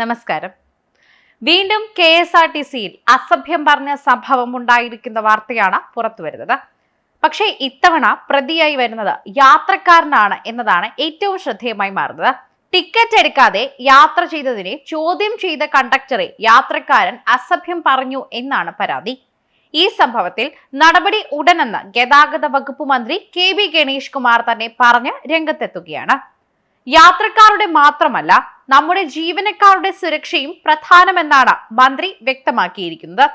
നമസ്കാരം. വീണ്ടും K S R T സിയിൽ അസഭ്യം പറഞ്ഞ സംഭവം ഉണ്ടായിരിക്കുന്ന വാർത്തയാണ് പുറത്തുവരുന്നത് പക്ഷേ ഇത്തവണ പ്രതിയായി വരുന്നത് യാത്രക്കാരനാണ് എന്നതാണ് ഏറ്റവും ശ്രദ്ധേയമായി മാറുന്നത്. ടിക്കറ്റ് എടുക്കാതെ യാത്ര ചെയ്തതിനെ ചോദ്യം ചെയ്ത കണ്ടക്ടറെ യാത്രക്കാരൻ അസഭ്യം പറഞ്ഞു എന്നാണ് പരാതി. ഈ സംഭവത്തിൽ നടപടി ഉടനെന്ന് ഗതാഗത വകുപ്പ് മന്ത്രി കെ വി ഗണേഷ് കുമാർ തന്നെ പറഞ്ഞ് രംഗത്തെത്തുകയാണ്. യാത്രക്കാരുടെ മാത്രമല്ല നമ്മുടെ ജീവനക്കാരുടെ സുരക്ഷയും പ്രധാനമെന്നാണ് മന്ത്രി വ്യക്തമാക്കിയിരിക്കുന്നത്.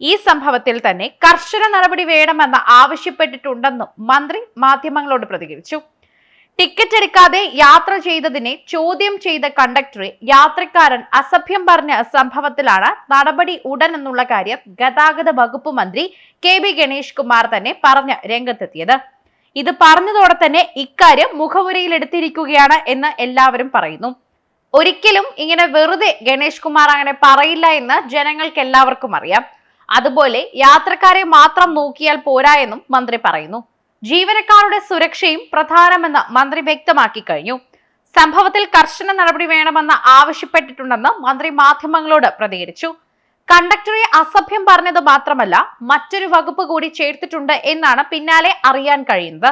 ഈ സംഭവത്തിൽ തന്നെ കർശന നടപടി വേണമെന്ന് ആവശ്യപ്പെട്ടിട്ടുണ്ടെന്നും മന്ത്രി മാധ്യമങ്ങളോട് പ്രതികരിച്ചു. ടിക്കറ്റ് എടുക്കാതെ യാത്ര ചെയ്തതിനെ ചോദ്യം ചെയ്ത കണ്ടക്ടറെ യാത്രക്കാരൻ അസഭ്യം പറഞ്ഞ സംഭവത്തിലാണ് നടപടി ഉടൻ എന്നുള്ള കാര്യം ഗതാഗത വകുപ്പ് മന്ത്രി കെ ബി ഗണേഷ് കുമാർ തന്നെ പറഞ്ഞ് രംഗത്തെത്തിയത്. ഇത് പറഞ്ഞതോടെ തന്നെ ഇക്കാര്യം മുഖവുരയിൽ എടുത്തിരിക്കുകയാണ് എന്ന് എല്ലാവരും പറയുന്നു. ഒരിക്കലും ഇങ്ങനെ വെറുതെ ഗണേഷ് കുമാർ അങ്ങനെ പറയില്ല എന്ന് ജനങ്ങൾക്ക് എല്ലാവർക്കും അറിയാം. അതുപോലെ യാത്രക്കാരെ മാത്രം നോക്കിയാൽ പോരാ എന്നും മന്ത്രി പറയുന്നു. ജീവനക്കാരുടെ സുരക്ഷയും പ്രധാനമെന്ന് മന്ത്രി വ്യക്തമാക്കി കഴിഞ്ഞു. സംഭവത്തിൽ കർശന നടപടി വേണമെന്ന് ആവശ്യപ്പെട്ടിട്ടുണ്ടെന്ന് മന്ത്രി മാധ്യമങ്ങളോട് പ്രതികരിച്ചു. കണ്ടക്ടറെ അസഭ്യം പറഞ്ഞത് മാത്രമല്ല മറ്റൊരു വകുപ്പ് കൂടി ചേർത്തിട്ടുണ്ട് എന്നാണ് പിന്നാലെ അറിയാൻ കഴിയുന്നത്.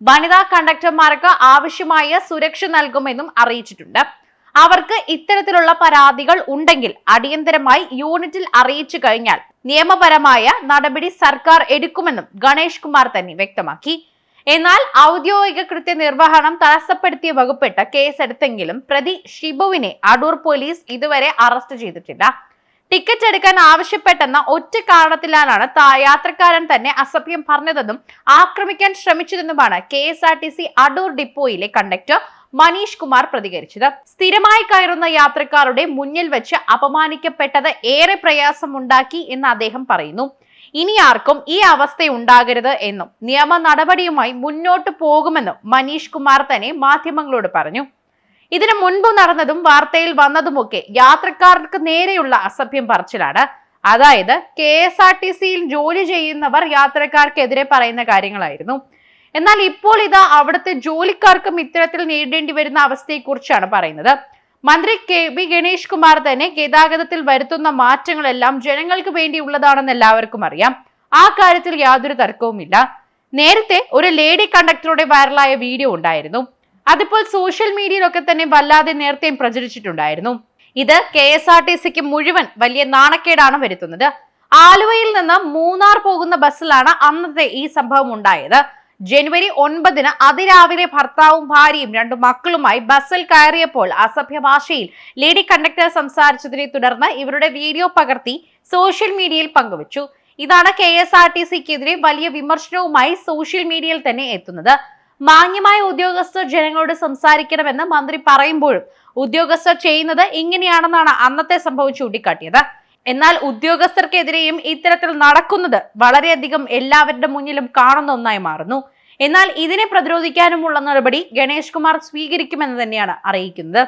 വനിതാ കണ്ടക്ടർമാർക്ക് ആവശ്യമായ സുരക്ഷ നൽകുമെന്നും അറിയിച്ചിട്ടുണ്ട്. അവർക്ക് ഇത്തരത്തിലുള്ള പരാതികൾ ഉണ്ടെങ്കിൽ അടിയന്തരമായി യൂണിറ്റിൽ അറിയിച്ചു കഴിഞ്ഞാൽ നിയമപരമായ നടപടി സർക്കാർ എടുക്കുമെന്നും ഗണേഷ് കുമാർ തന്നെ വ്യക്തമാക്കി. എന്നാൽ ഔദ്യോഗിക കൃത്യനിർവഹണം തടസ്സപ്പെടുത്തിയ വകുപ്പിട്ട് കേസെടുത്തെങ്കിലും പ്രതി ഷിബുവിനെ അടൂർ പോലീസ് ഇതുവരെ അറസ്റ്റ് ചെയ്തിട്ടില്ല. ടിക്കറ്റ് എടുക്കാൻ ആവശ്യപ്പെട്ടെന്ന ഒറ്റ കാരണത്തിലാണ് യാത്രക്കാരൻ തന്നെ അസഭ്യം പറഞ്ഞതെന്നും ആക്രമിക്കാൻ ശ്രമിച്ചതെന്നുമാണ് K S R T C Adoor ഡിപ്പോയിലെ conductor Manish Kumar പ്രതികരിച്ചത്. സ്ഥിരമായി കയറുന്ന യാത്രക്കാരുടെ മുന്നിൽ വെച്ച് അപമാനിക്കപ്പെട്ടത് ഏറെ പ്രയാസമുണ്ടാക്കി എന്ന് അദ്ദേഹം പറയുന്നു. ഇനി ആർക്കും ഈ അവസ്ഥ ഉണ്ടാകരുത് എന്നും നിയമ നടപടിയുമായി മുന്നോട്ട് പോകുമെന്നും മനീഷ് കുമാർ തന്നെ മാധ്യമങ്ങളോട് പറഞ്ഞു. ഇതിനു മുൻപ് നടന്നതും വാർത്തയിൽ വന്നതുമൊക്കെ യാത്രക്കാർക്ക് നേരെയുള്ള അസഭ്യം പറച്ചിലാണ്. അതായത് കെ എസ് ആർ ടി സിയിൽ ജോലി ചെയ്യുന്നവർ യാത്രക്കാർക്കെതിരെ പറയുന്ന കാര്യങ്ങളായിരുന്നു. എന്നാൽ ഇപ്പോൾ ഇതാ അവിടുത്തെ ജോലിക്കാർക്കും ഇത്തരത്തിൽ നേരിടേണ്ടി വരുന്ന അവസ്ഥയെക്കുറിച്ചാണ് പറയുന്നത്. മന്ത്രി കെ ബി ഗണേഷ് കുമാർ തന്നെ ഗതാഗതത്തിൽ വരുത്തുന്ന മാറ്റങ്ങളെല്ലാം ജനങ്ങൾക്ക് വേണ്ടിയുള്ളതാണെന്ന് എല്ലാവർക്കും അറിയാം. ആ കാര്യത്തിൽ യാതൊരു തർക്കവുമില്ല. നേരത്തെ ഒരു ലേഡി കണ്ടക്ടറുടെ വൈറലായ വീഡിയോ ഉണ്ടായിരുന്നു. അതിപ്പോൾ സോഷ്യൽ മീഡിയയിലൊക്കെ തന്നെ വല്ലാതെ നേരത്തെയും പ്രചരിച്ചിട്ടുണ്ടായിരുന്നു. ഇത് കെ എസ് ആർ ടി സിക്ക് മുഴുവൻ വലിയ നാണക്കേടാണ് വരുത്തുന്നത്. ആലുവയിൽ നിന്ന് മൂന്നാർ പോകുന്ന ബസ്സിലാണ് അന്നത്തെ ഈ സംഭവം ഉണ്ടായത്. ജനുവരി ഒൻപതിന് അതിരാവിലെ ഭർത്താവും ഭാര്യയും രണ്ടു മക്കളുമായി ബസ്സിൽ കയറിയപ്പോൾ അസഭ്യ ഭാഷയിൽ ലേഡി കണ്ടക്ടർ സംസാരിച്ചതിനെ തുടർന്ന് ഇവരുടെ വീഡിയോ പകർത്തി സോഷ്യൽ മീഡിയയിൽ പങ്കുവച്ചു. ഇതാണ് കെ എസ് ആർ ടി സിക്കെതിരെ വലിയ വിമർശനവുമായി സോഷ്യൽ മീഡിയയിൽ തന്നെ എത്തുന്നത്. മാന്യമായ ഉദ്യോഗസ്ഥർ ജനങ്ങളോട് സംസാരിക്കണമെന്ന് മന്ത്രി പറയുമ്പോഴും ഉദ്യോഗസ്ഥർ ചെയ്യുന്നത് ഇങ്ങനെയാണെന്നാണ് അന്നത്തെ സംഭവം ചൂണ്ടിക്കാട്ടിയത്. എന്നാൽ ഉദ്യോഗസ്ഥർക്കെതിരെയും ഇത്തരത്തിൽ നടക്കുന്നത് വളരെയധികം എല്ലാവരുടെ മുന്നിലും കാണുന്ന ഒന്നായി മാറുന്നു. എന്നാൽ ഇതിനെ പ്രതിരോധിക്കാനുമുള്ള നടപടി ഗണേഷ് കുമാർ സ്വീകരിക്കുമെന്ന് തന്നെയാണ് അറിയിക്കുന്നത്.